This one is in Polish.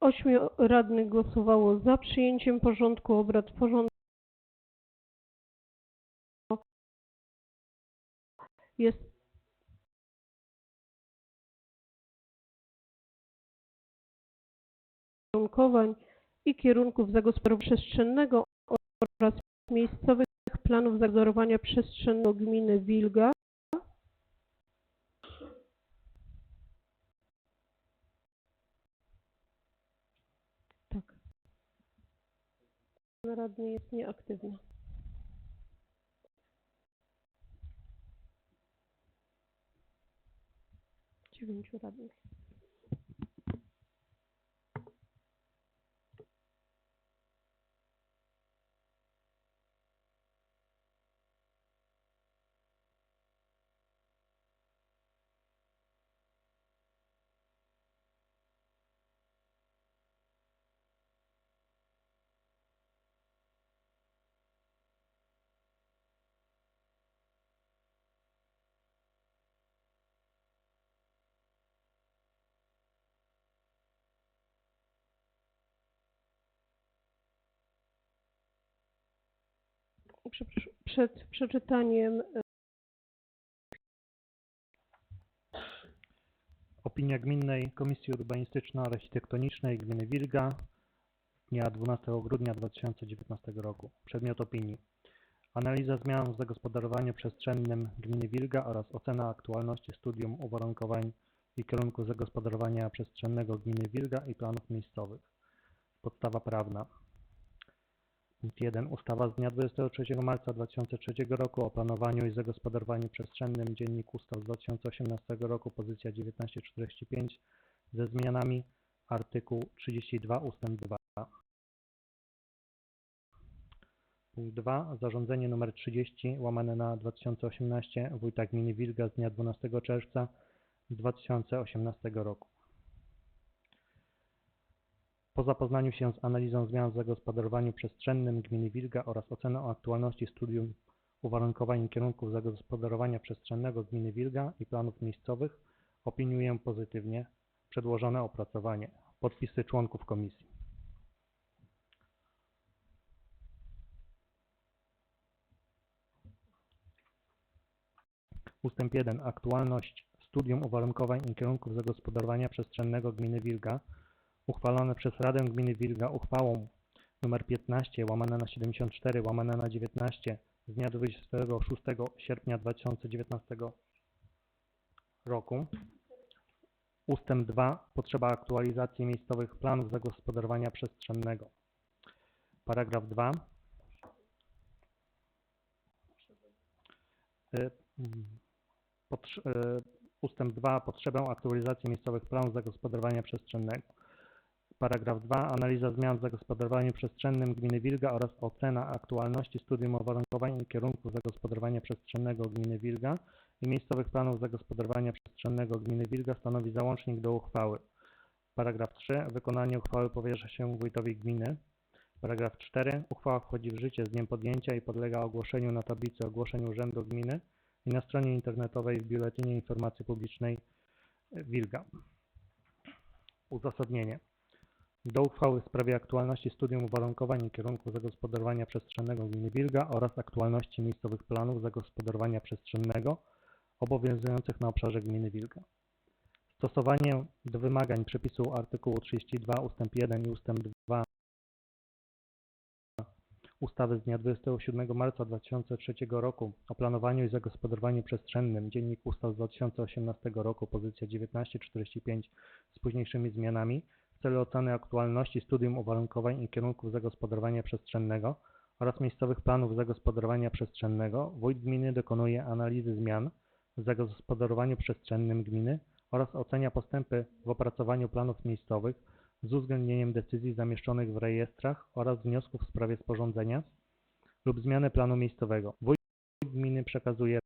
Ośmiu radnych głosowało za przyjęciem porządku obrad. Porządek jest uwarunkowań i kierunków zagospodarowania przestrzennego oraz miejscowych planów zagospodarowania przestrzennego gminy Wilga. Pan radny jest nieaktywny. Dziewięciu radnych. Przed przeczytaniem e, Opinia Gminnej Komisji Urbanistyczno-Architektonicznej Gminy Wilga dnia 12 grudnia 2019 roku. Przedmiot opinii. Analiza zmian w zagospodarowaniu przestrzennym Gminy Wilga oraz ocena aktualności studium uwarunkowań i kierunku zagospodarowania przestrzennego Gminy Wilga i planów miejscowych. Podstawa prawna. Punkt 1. Ustawa z dnia 23 marca 2003 roku o planowaniu i zagospodarowaniu przestrzennym Dziennik Ustaw z 2018 roku pozycja 1945 ze zmianami artykuł 32 ustęp 2. Punkt 2. Zarządzenie nr 30 łamane na 2018 Wójta Gminy Wilga z dnia 12 czerwca 2018 roku. Po zapoznaniu się z analizą zmian w zagospodarowaniu przestrzennym Gminy Wilga oraz oceną aktualności studium uwarunkowań i kierunków zagospodarowania przestrzennego Gminy Wilga i planów miejscowych opiniuję pozytywnie przedłożone opracowanie. Podpisy członków komisji. Ustęp 1. Aktualność studium uwarunkowań i kierunków zagospodarowania przestrzennego Gminy Wilga uchwalone przez Radę Gminy Wilga uchwałą nr 15 łamane na 74 łamane na 19 z dnia 26 sierpnia 2019 roku. Ustęp 2. Potrzeba aktualizacji miejscowych planów zagospodarowania przestrzennego. Paragraf 2. Y, mm, potrz- y, Ustęp 2. Potrzebę aktualizacji miejscowych planów zagospodarowania przestrzennego. Paragraf 2. Analiza zmian w zagospodarowaniu przestrzennym Gminy Wilga oraz ocena aktualności studium uwarunkowań i kierunków zagospodarowania przestrzennego Gminy Wilga i miejscowych planów zagospodarowania przestrzennego Gminy Wilga stanowi załącznik do uchwały. Paragraf 3. Wykonanie uchwały powierza się wójtowi gminy. Paragraf 4. Uchwała wchodzi w życie z dniem podjęcia i podlega ogłoszeniu na tablicy ogłoszeń Urzędu Gminy i na stronie internetowej w Biuletynie Informacji Publicznej Wilga. Uzasadnienie. Do uchwały w sprawie aktualności studium uwarunkowań i kierunku zagospodarowania przestrzennego gminy Wilga oraz aktualności miejscowych planów zagospodarowania przestrzennego obowiązujących na obszarze gminy Wilga. Stosowanie do wymagań przepisu artykułu 32 ust. 1 i ust. 2 ustawy z dnia 27 marca 2003 roku o planowaniu i zagospodarowaniu przestrzennym Dziennik Ustaw z 2018 roku pozycja 1945 z późniejszymi zmianami w celu oceny aktualności studium uwarunkowań i kierunków zagospodarowania przestrzennego oraz miejscowych planów zagospodarowania przestrzennego, wójt gminy dokonuje analizy zmian w zagospodarowaniu przestrzennym gminy oraz ocenia postępy w opracowaniu planów miejscowych z uwzględnieniem decyzji zamieszczonych w rejestrach oraz wniosków w sprawie sporządzenia lub zmiany planu miejscowego. Wójt gminy przekazuje